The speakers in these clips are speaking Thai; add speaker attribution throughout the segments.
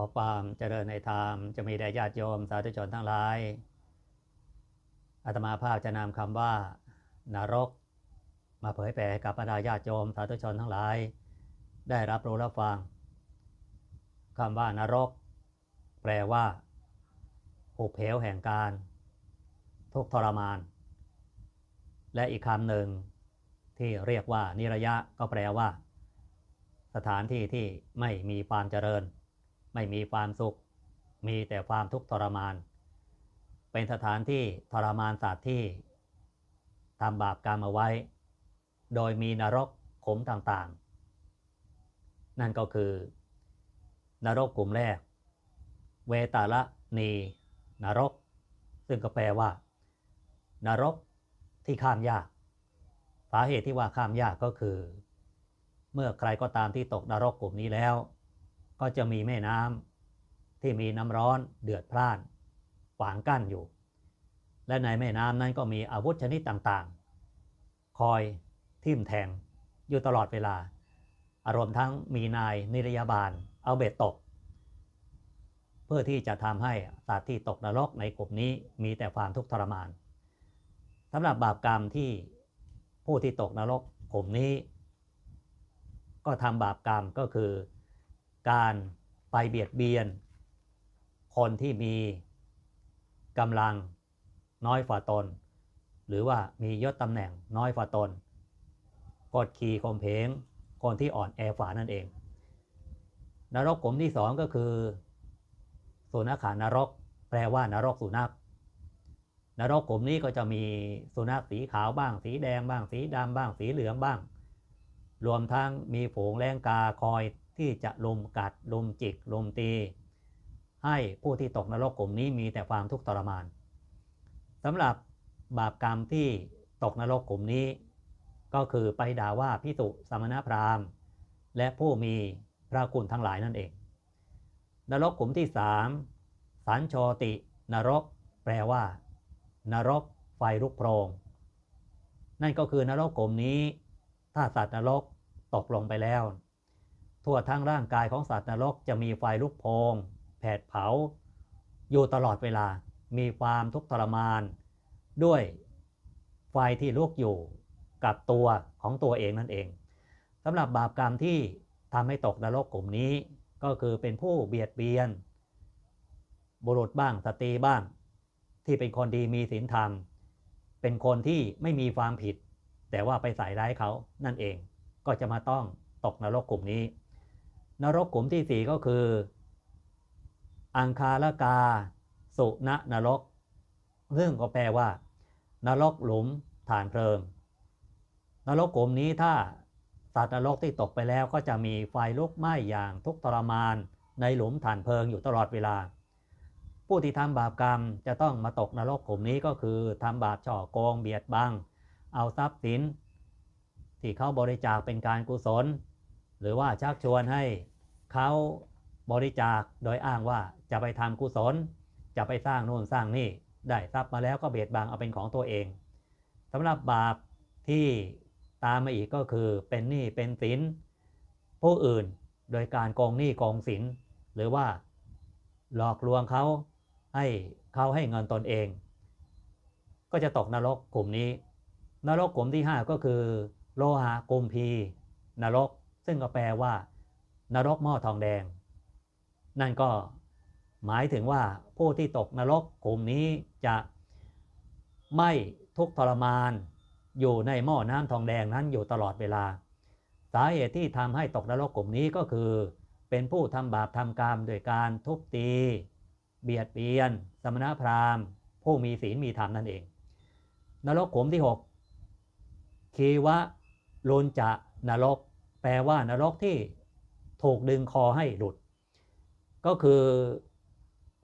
Speaker 1: อความเจริญในธรรมจะมีแด่ญาติโยมสาธุชนทั้งหลายอาตมาภาพจะนำคำว่านรก มาเผยแผ่กับบรรดาญาติโยมสาธุชนทั้งหลาย ได้รับรู้รับฟังคำว่านรก แปลว่าหุบเหวแห่งการ ทุกทรมาน และอีกคำหนึ่งที่เรียกว่านิระยะก็แปลว่า สถานที่ที่ไม่มีความเจริญ ไม่มีความสุข มีแต่ความทุกข์ทรมาน เป็นสถานที่ทรมานสัตว์ที่ทำบาปกรรมเอาไว้ โดยมีนรกขมต่างๆ นั่นก็คือ นรกกลุ่มแรก เวตาละนีนรก ซึ่งก็แปลว่า นรกที่ข้ามยาก สาเหตุที่ว่าข้ามยากก็คือ เมื่อใครก็ตามที่ตกนรกกลุ่มนี้แล้ว ก็จะมีแม่น้ำที่มีน้ำร้อนเดือดพล่านขวางกั้นอยู่ และในแม่น้ำนั้นก็มีอาวุธชนิดต่างๆ คอยทิ่มแทงอยู่ตลอดเวลา อารมณ์ทั้งมีนายนิรยาบาลเอาเบ็ดตก เพื่อที่จะทำให้สัตว์ที่ตกนรกในกลุ่มนี้มีแต่ความทุกข์ทรมานสำหรับบาปกรรมที่ผู้ที่ตกนรกกลุ่มนี้ ก็ทำบาปกรรมก็คือ การไปเบียดเบียน คนที่มีกำลังน้อยฝ่าตน หรือว่ามียศตำแหน่งน้อยฝ่าตน กดขี่ข่มเพงคนที่อ่อนแอฝ่านั่นเอง นรกกลุ่มที่สองก็คือสุนัขขานรก แปลว่านรกสุนัขนรกกลุ่มนี้ก็จะมีสุนัขสีขาวบ้าง สีแดงบ้าง สีดำบ้าง สีเหลืองบ้าง รวมทั้งมีฝูงแรงกาคอย ที่จะลมกัดลมจิกลมตี ให้ผู้ที่ตกนรกกลุ่มนี้มีแต่ความทุกข์ทรมานสำหรับบาปกรรมที่ตกนรกกลุ่มนี้ ก็คือไปด่าว่าพิสุสมณพราหมณ์ และผู้มีพระคุณทั้งหลายนั่นเอง นรกกลุ่มที่สามสันโชติ นรก แปลว่า นรกไฟลุกโพรง นั่นก็คือนรกกลุ่มนี้ ถ้าสัตว์นรกตกลงไปแล้ว ทั่วทั้งร่างกายของสัตว์นรกจะมีไฟลุกโพงแผดเผา อยู่ตลอดเวลา มีความทุกข์ทรมาน ด้วยไฟที่ลุกอยู่กับตัวของตัวเองนั่นเองสำหรับบาปกรรมที่ทำให้ตกนรกกลุ่มนี้ ก็คือเป็นผู้เบียดเบียน บุรุษบ้างสตรีบ้าง ที่เป็นคนดีมีศีลธรรม เป็นคนที่ไม่มีความผิด แต่ว่าไปใส่ร้ายเขานั่นเองก็จะมาต้องตกนรกกลุ่มนี้ นรกกลุ่มที่สี่ก็คือ อังคารกา สุณนรก ซึ่งก็แปลว่า นรกหลุมฐานเพลิง นรกกลุ่มนี้ถ้าสัตว์นรกที่ตกไปแล้วก็จะมีไฟลุกไหม้อย่างทุกทรมานในหลุมฐานเพลิงอยู่ตลอดเวลา ผู้ที่ทำบาปกรรมจะต้องมาตกนรกกลุ่มนี้ก็คือทำบาปช่อโกงเบียดบัง เอาทรัพย์สิน ที่เขาบริจาคเป็นการกุศล หรือว่าชักชวนให้เขาบริจาคโดยอ้างว่าจะไปทำกุศล จะไปสร้างนู่นสร้างนี่ได้ทรัพย์มาแล้วก็เบียดบังเอาเป็นของตัวเองสำหรับบาปที่ตามมาอีกก็คือเป็นหนี้เป็นสินผู้อื่นโดยการโกงหนี้โกงสินหรือว่าหลอกลวงเขาให้เขาให้เงินตนเอง ก็จะตกนรกกลุ่มนี้ นรกกลุ่มที่ 5 ก็คือ โลหะกุมพีนรก ซึ่งก็แปลว่า นรกหม้อทองแดง นั่นก็หมายถึงว่าผู้ที่ตกนรกกลุ่มนี้จะไม่ทุกทรมานอยู่ในหม้อน้ำทองแดงนั้นอยู่ตลอดเวลา สาเหตุที่ทำให้ตกนรกกลุ่มนี้ก็คือ เป็นผู้ทำบาปทำกรรมโดยการทุบตี เบียดเบียน สมณพราหมณ์ ผู้มีศีลมีธรรมนั่นเอง นรกกลุ่มที่ 6 คีวะลุนจะนรก ลว่านรกที่ถูกดึงคอให้หลุด ก็คือ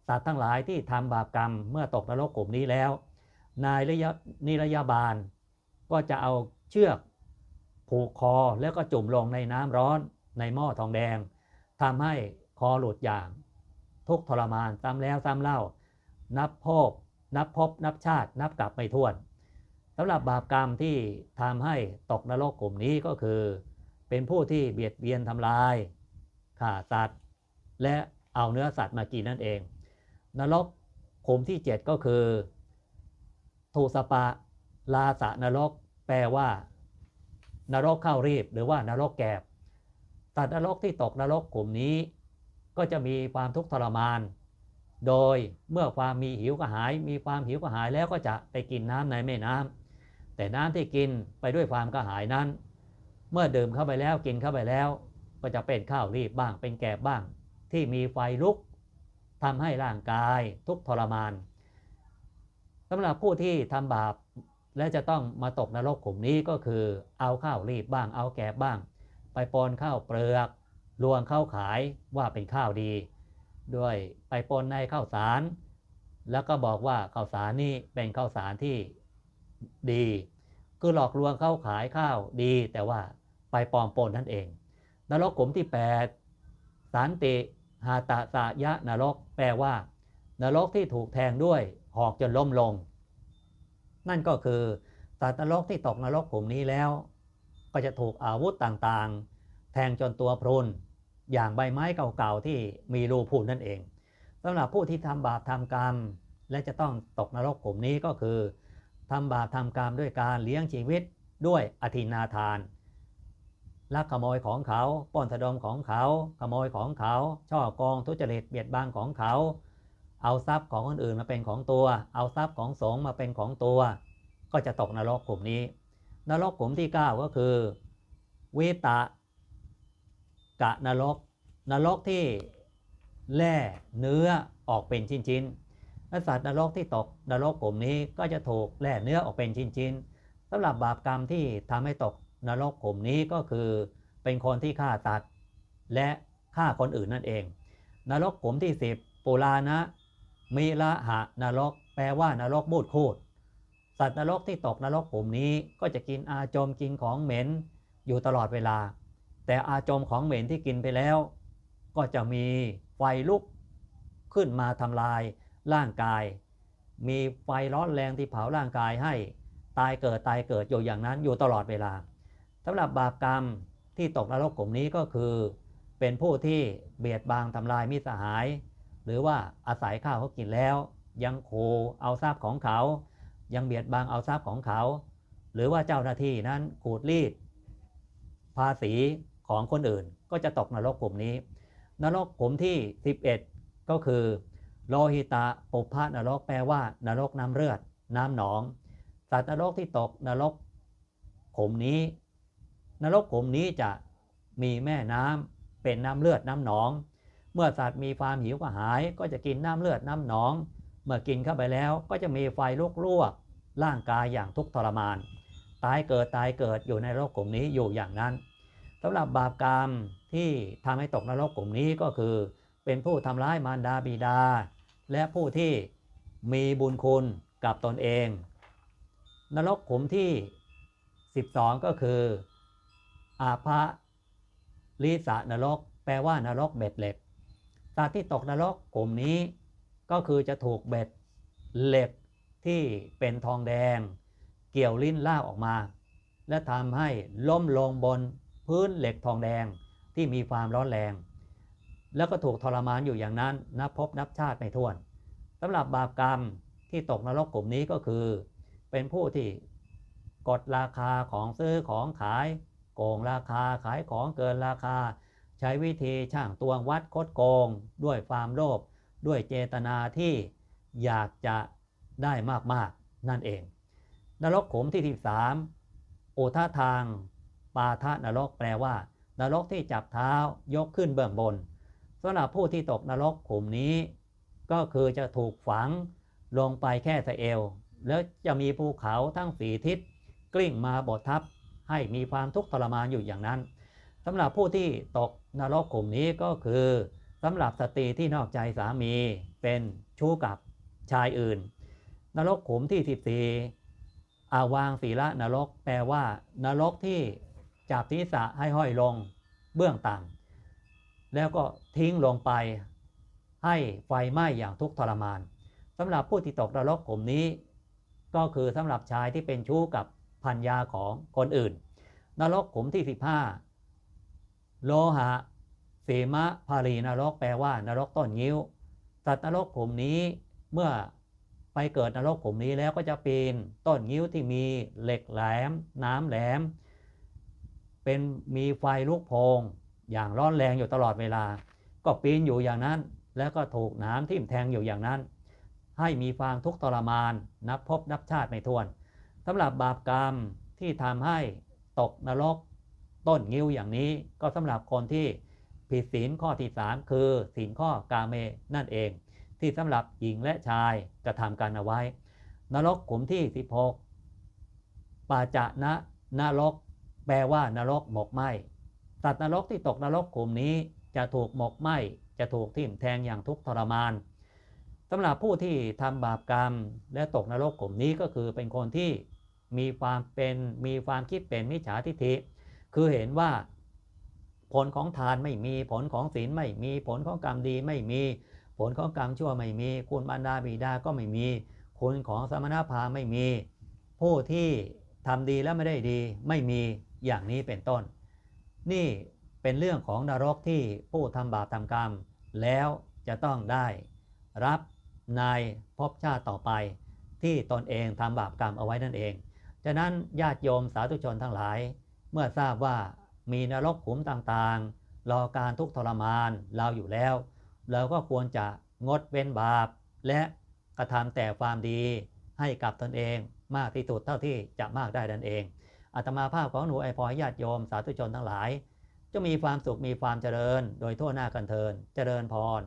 Speaker 1: สัตว์ทั้งหลายที่ทำบาปกรรมเมื่อตกนรกกลุ่มนี้แล้ว นายระยะนิรยาบาล ก็จะเอาเชือกผูกคอแล้วก็จุ่มลงในน้ำร้อนในหม้อทองแดงทำให้คอหลุดอย่าง ทุกทรมานซ้ำแล้วซ้ำเล่า นับพบนับพบนับชาติ นับกลับไม่ถ้วนสำหรับบาปกรรมที่ทำให้ตกนรกกลุ่มนี้ก็คือ เป็นผู้ที่เบียดเบียนทำลายฆ่าสัตว์ และเอาเนื้อสัตว์มากินนั่นเอง นรกขุมที่ 7 ก็คือทูสปะลาสะนรก แปลว่า นรกเข้ารีบหรือว่านรกแกบสัตว์นรกที่ตกนรกกลุ่มนี้ ก็จะมีความทุกข์ทรมาน โดยเมื่อความมีหิวกระหาย มีความหิวกระหายแล้วก็จะไปกินน้ำในแม่น้ำแต่น้ำที่กินไปด้วยความกระหายนั้น เมื่อดื่มเข้าไปแล้วกินเข้าไปแล้ว ก็จะเป็นข้าวรีบบ้างเป็นแกบบ้าง ที่มีไฟลุกทำให้ร่างกายทุกทรมานสำหรับผู้ที่ทำบาปและจะต้องมาตกนรกกลุ่มนี้ก็คือเอาข้าวรีบบ้าง เอาแกบบ้าง ไปปนข้าวเปลือกลวงข้าวขายว่าเป็นข้าวดี ด้วยไปปนในข้าวสาร แล้วก็บอกว่าข้าวสารนี่เป็นข้าวสารที่ดี คือหลอกลวงข้าวขายข้าวดีแต่ว่า ไปปลอมปนนั่นเอง นรกกลุ่มที่ 8 สันติหาตะสะยะนรก แปลว่า นรกที่ถูกแทงด้วยหอกจนล้มลง นั่นก็คือสัตว์นรกที่ตกนรกกลุ่มนี้แล้ว ก็จะถูกอาวุธต่างๆ แทงจนตัวพรุนอย่างใบไม้เก่าๆที่มีรูพุนนั่นเองสำหรับผู้ที่ทำบาปทำกรรม และจะต้องตกนรกกลุ่มนี้ก็คือทำบาปทำกรรมด้วยการเลี้ยงชีวิตด้วยอธินาทาน ลักขโมยของเขาปล้นสะดมของเขา ขโมยของเขา ช่อกงทุจริตเบียดบังของเขา เอาทรัพย์ของคนอื่นมาเป็นของตัว เอาทรัพย์ของสงฆ์มาเป็นของตัว ก็จะตกนรกกลุ่มนี้ นรกกลุ่มที่ 9 ก็คือวิตะกะนรก นรกที่แล่เนื้อออกเป็นชิ้นๆและสัตว์นรกที่ตกนรกกลุ่มนี้ก็จะถูกแล่เนื้อออกเป็นชิ้นๆสำหรับบาปกรรมที่ทำให้ตก นรกกลุ่มนี้ก็คือเป็นคนที่ฆ่าตัดและฆ่าคนอื่นนั่นเอง นรกกลุ่มที่ 10 ปุรานะมีละหะนรก แปลว่านรกบูดคูด สัตว์นรกที่ตกนรกกลุ่มนี้ก็จะกินอาจมกินของเหม็นอยู่ตลอดเวลา แต่อาจมของเหม็นที่กินไปแล้ว ก็จะมีไฟลุกขึ้นมาทำลายร่างกาย มีไฟร้อนแรงที่เผาร่างกายให้ ตายเกิดตายเกิดอยู่อย่างนั้นอยู่ตลอดเวลา สำหรับบาปกรรมที่ตกนรกกลุ่มนี้ก็คือ เป็นผู้ที่เบียดบังทำลายมิสหาย หรือว่าอาศัยข้าวเขากินแล้ว ยังโคเอาทรัพย์ของเขา ยังเบียดบังเอาทรัพย์ของเขา หรือว่าเจ้าหน้าที่นั้นขูดรีด ภาษีของคนอื่นก็จะตกนรกกลุ่มนี้ นรกกลุ่มที่ 11 ก็คือโลหิตะปุพพะนรกแปลว่า นรกน้ำเลือด น้ำหนอง สัตว์นรกที่ตกนรกกลุ่มนี้ นรกกลุ่มนี้จะมีแม่น้ำเป็นน้ำเลือดน้ำหนอง เมื่อสัตว์มีความหิวกระหาย ก็จะกินน้ำเลือดน้ำหนอง เมื่อกินเข้าไปแล้วก็จะมีไฟลุกลวกร่างกายอย่างทุกข์ทรมาน ตายเกิดตายเกิดอยู่ในโลกกลุ่มนี้อยู่อย่างนั้นสำหรับบาปกรรมที่ทำให้ตกนรกกลุ่มนี้ก็คือ เป็นผู้ทำร้ายมารดาบิดา และผู้ที่มีบุญคุณกับตนเอง นรกกลุ่มที่ 12 ก็คือ อาภะลิสะนรก แปลว่านรกเบ็ดเหล็กสัตว์ที่ตกนรกกลุ่มนี้ ก็คือจะถูกเบ็ดเหล็กที่เป็นทองแดง เกี่ยวลิ้นล่าออกมา และทำให้ล้มลงบนพื้นเหล็กทองแดงที่มีความร้อนแรง แล้วก็ถูกทรมานอยู่อย่างนั้นนับพบนับชาติไม่ถ้วนสำหรับบาปกรรมที่ตกนรกกลุ่มนี้ก็คือ เป็นผู้ที่กดราคาของซื้อของขาย โกงราคาขายของเกินราคา ใช้วิธีช่างตวงวัดคดโกง ด้วยความโลภด้วยเจตนาที่อยากจะได้มากๆนั่นเอง นรกขุมที่ 13อุทาทาง ปาทะนรกแปลว่า นรกที่จับเท้ายกขึ้นเบื้องบนสำหรับผู้ที่ตกนรกขุมนี้ ก็คือจะถูกฝังลงไปแค่สะเอว แล้วจะมีภูเขาทั้งสีทิศกลิ้งมาบดทับ ให้มีความทุกข์ทรมานอยู่อย่างนั้นสำหรับผู้ที่ตกนรกกลุ่มนี้ก็คือสำหรับสตรีที่นอกใจสามีเป็นชู้กับชายอื่น นรกขุมที่ 14 อาวางศีละนรก แปลว่า นรกที่จับศีรษะให้ห้อยลงเบื้องต่ำแล้วก็ทิ้งลงไป ให้ไฟไหม้อย่างทุกข์ทรมานสำหรับผู้ที่ตกนรกกลุ่มนี้ ก็คือสำหรับชายที่เป็นชู้กับ พันยาของคนอื่น นรกขุมที่ 15 โลหะสีมะพารีนรกแปลว่านรกต้นงิ้วสัตว์นรกกลุ่มนี้เมื่อไปเกิดนรกกลุ่มนี้แล้วก็จะปีนต้นงิ้วที่มีเหล็กแหลม น้ำแหลม เป็นมีไฟลุกโพงอย่างร้อนแรงอยู่ตลอดเวลา ก็ปีนอยู่อย่างนั้น แล้วก็ถูกน้ำทิ่มแทงอยู่อย่างนั้น ให้มีความทุกข์ทรมาน นับพบนับชาติไม่ถ้วน สำหรับบาปกรรมที่ทำให้ตกนรกต้นงิ้วอย่างนี้ ก็สำหรับคนที่ผิดศีลข้อที่ 3 คือศีลข้อกาเมนั่นเอง ที่สำหรับหญิงและชายกระทำกันเอาไว้ นรกกลุ่มที่ 16ปาจะนะนรก แปลว่านรกหมกไหมสัตว์นรกที่ตกนรกกลุ่มนี้จะถูกหมกไหมจะถูกทิ่มแทงอย่างทุกทรมานสำหรับผู้ที่ทำบาปกรรมและตกนรกกลุ่มนี้ก็คือเป็นคนที่ มีความเป็นมีความคิดเป็นมิจฉาทิฏฐิ คือเห็นว่า ผลของทานไม่มีผลของศีลไม่มีผลของกรรมดีไม่มี ผลของกรรมชั่วไม่มี คุณบรรดาบิดาก็ไม่มี คุณของสมณพราหมณ์ไม่มี ผู้ที่ทำดีแล้วไม่ได้ดีไม่มีอย่างนี้เป็นต้น นี่เป็นเรื่องของนรกที่ผู้ทำบาปทำกรรม แล้วจะต้องได้รับในภพชาติต่อไปที่ตนเองทำบาปกรรมเอาไว้นั่นเอง ฉะนั้นญาติโยมสาธุชนทั้งหลาย เมื่อทราบว่ามีนรกขุมต่างๆ รอการทุกข์ทรมานเราอยู่แล้ว เราก็ควรจะงดเว้นบาป และกระทำแต่ความดีให้กับตนเองมากที่สุดเท่าที่จะมากได้นั่นเองอาตมาภาพของหนูไอพอญาติโยมสาธุชนทั้งหลาย จะมีความสุขมีความเจริญ โดยทั่วหน้ากันเทินเจริญพร